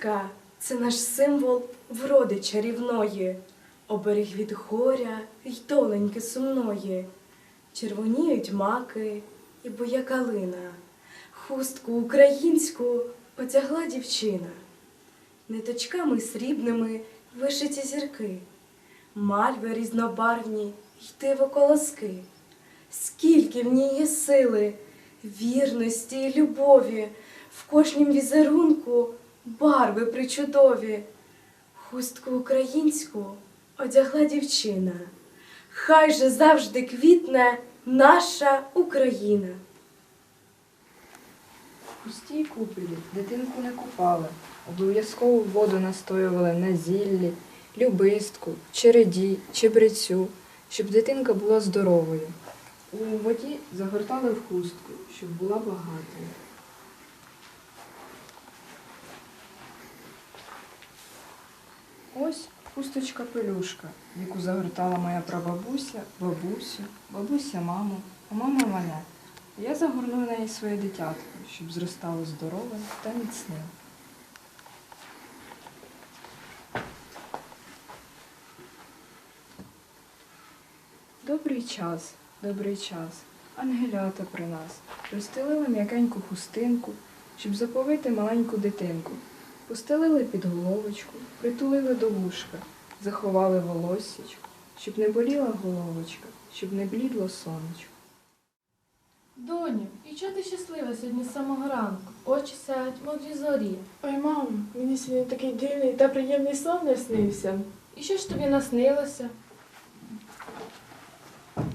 Хустка це наш символ вроди чарівної, оберіг від горя й доленьки сумної. Червоніють маки і буя калина. Хустку українську одягла дівчина. Ниточками срібними вишиті зірки, мальви різнобарвні й диво колоски. Скільки в ній є сили, вірності й любові, в кожнім візерунку барви причудові. Хустку українську одягла дівчина. Хай же завжди квітне наша Україна. В пустій купелі дитинку не купали, обов'язково воду настоювали на зіллі, любистку, череді, чебрецю, щоб дитинка була здоровою. У воді загортали в хустку, щоб була багатою. Ось хусточка пелюшка, яку загортала моя прабабуся, бабусю, бабуся маму, а мама мене. Я загорну в неї своє дитятко, щоб зростало здоровим та міцним. Добрий час, добрий час, ангелята при нас, розстелили м'якеньку хустинку, щоб заповити маленьку дитинку. Постелили під головочку, притулили до вушка, заховали волоссячко, щоб не боліла головочка, щоб не блідло сонечко. Доню, і чого ти щаслива сьогодні з самого ранку? Очі сяють, мов дві зорі. Ой, мамо, мені сьогодні такий дивний та приємний сон наснився. І що ж тобі наснилося?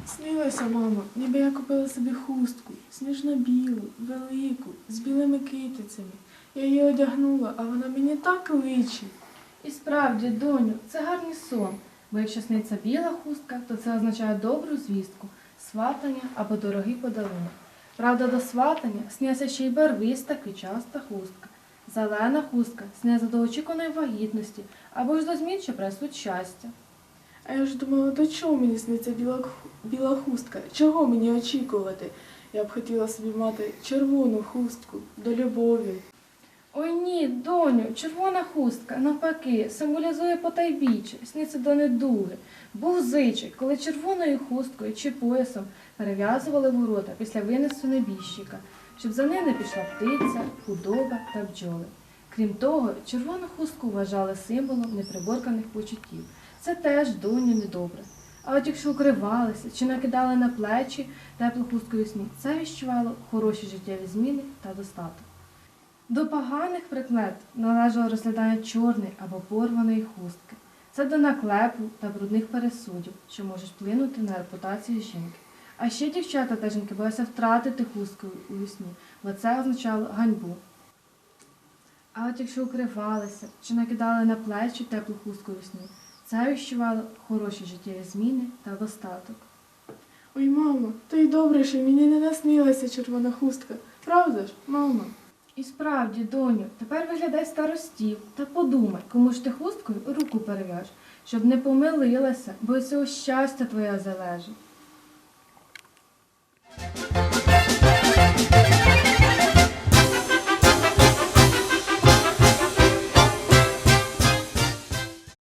Снилося, мамо, ніби я купила собі хустку, сніжно-білу, велику, з білими китицями. Я її одягнула, а вона мені так личить. І справді, доню, це гарний сон. Бо якщо сниться біла хустка, то це означає добру звістку, сватання або дорогий подарунок. Правда, до сватання сняться ще й барвиста квічаста хустка. Зелена хустка сняться до очікуваної вагітності або ж до змін, що принесуть щастя. А я ж думала, до чого мені сниться біла, біла хустка? Чого мені очікувати? Я б хотіла собі мати червону хустку до любові. Ой ні, доню, червона хустка, навпаки, символізує потайбіччя, сниться до недуги. Був зичай, коли червоною хусткою чи поясом перев'язували ворота після винесу небіжчика, щоб за ним не пішла птиця, худоба та бджоли. Крім того, червону хустку вважали символом неприборканих почуттів. Це теж доню недобре. А от якщо укривалися чи накидали на плечі теплу хустку весні, це віщувало хороші життєві зміни та достаток. До поганих прикмет належало розглядання чорної або порваної хустки. Це до наклепу та брудних пересудів, що можуть вплинути на репутацію жінки. А ще дівчата та жінки боялися втратити хустку у вісні, бо це означало ганьбу. А от якщо укривалися чи накидали на плечі теплу хустку у вісні, це віщувало хороші життєві зміни та достаток. Ой, мамо, то й добре, що мені не наснилася червона хустка. Правда ж, мамо? І справді, доню, тепер виглядай старостів та подумай, кому ж ти хусткою руку перев'яж, щоб не помилилася, бо від щастя твоє залежить.